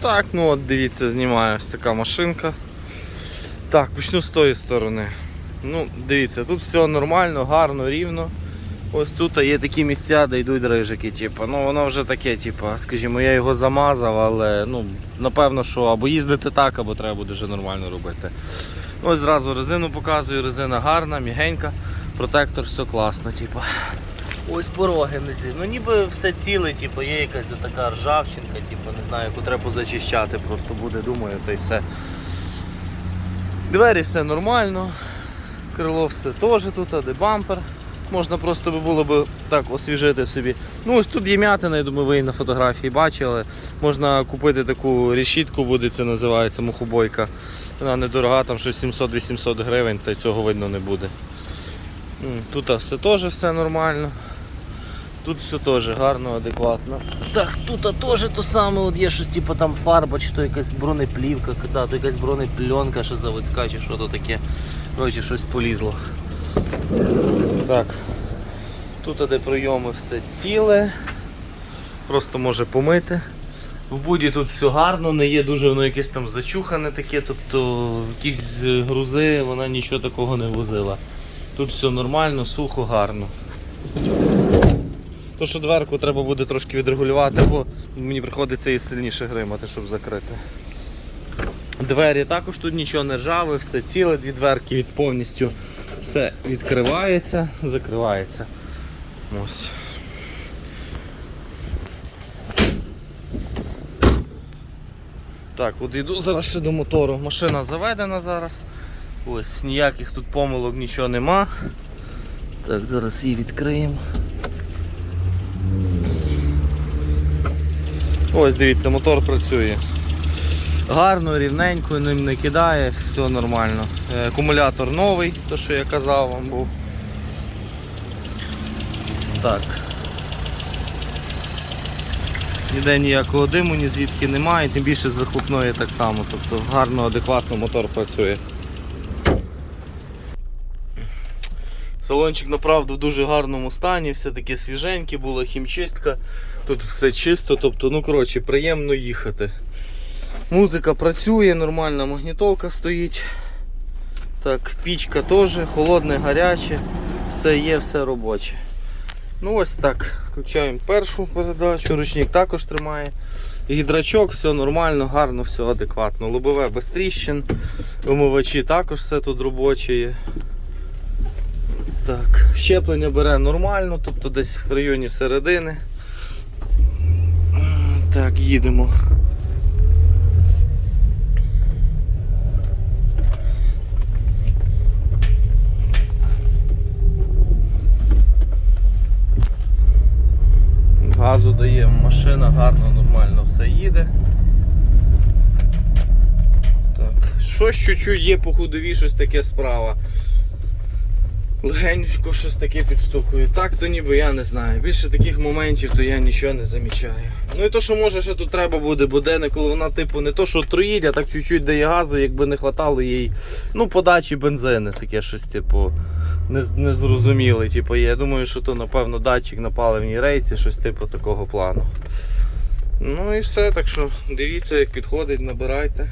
Так, ну от дивіться, знімаю ось така машинка. Так, почну з тої сторони. Ну, дивіться, тут все нормально, гарно, рівно. Ось тут є такі місця, де йдуть рижики, типу. Ну воно вже таке, типу, скажімо, я його замазав, але ну, напевно, що або їздити так, або треба буде вже нормально робити. Ось зразу резину показую, резина гарна, мігенька, протектор, все класно, типу. Ось пороги зі. Ну ніби все ціле, типу, є якась така ржавчинка, типу, не знаю, яку треба зачищати, просто буде, думаю, та й все. Двері все нормально, крило все теж тут, а де бампер. Можна просто було б так освіжити собі. Ну ось тут є м'ятина, я думаю, ви її на фотографії бачили. Можна купити таку решітку, буде це називається мухобойка. Вона недорога, там щось 700-800 гривень, та й цього видно не буде. Тут все теж все нормально. Тут все теж гарно, адекватно. Так, тут теж то саме, от є щось типу там фарба, чи то якась бронеплівка, да, то якась бронепленка, що заводська, чи що то таке. Коротше, щось полізло. Так. Тут де прийоми все ціле. Просто може помити. В буді тут все гарно, не є дуже воно якесь там зачухане таке, тобто якісь е, грузи вона нічого такого не возила. Тут все нормально, сухо, гарно. То, що дверку треба буде трошки відрегулювати, бо мені приходиться її сильніше гримати, щоб закрити. Двері також тут нічого не ржаве, все ціле, дві дверки від повністю все відкривається, закривається. Ось. Так, от йду зараз ще до мотору. Машина заведена зараз. Ось, ніяких тут помилок нічого нема. Так, зараз її відкриємо. Ось дивіться, мотор працює. Гарно, рівненько, ним не кидає, все нормально. Е, Акумулятор новий, то що я казав вам був. Так. Ніде ніякого диму, ні звідки немає, тим більше з вихлопної так само. Тобто гарно, адекватно мотор працює. Салончик направду в дуже гарному стані, все таке свіженьке, була хімчистка, тут все чисто, тобто, ну коротше, приємно їхати. Музика працює, нормальна магнітолка стоїть. Так, пічка теж, холодне, гаряче, все є, все робоче. Ну ось так. Включаємо першу передачу, ручник також тримає. Гідрачок, все нормально, гарно, все адекватно. Лобове без тріщин, вимивачі також все тут робоче є. Так, щеплення бере нормально, тобто десь в районі середини. Так, їдемо. Газу даємо, машина гарно, нормально все їде. Так, щось чуть-чуть є по ходові, щось таке справа. Легенько щось таке підстукує. Так то ніби я не знаю. Більше таких моментів то я нічого не замічаю. Ну і то, що може ще тут треба буде, бо коли вона типу не то, що троїть, а так чуть-чуть дає газу, якби не хватало їй ну, подачі бензини, таке щось, типу, не, незрозуміле. Типу, я думаю, що то, напевно, датчик на паливній рейці, щось типу такого плану. Ну і все, так що дивіться, як підходить, набирайте.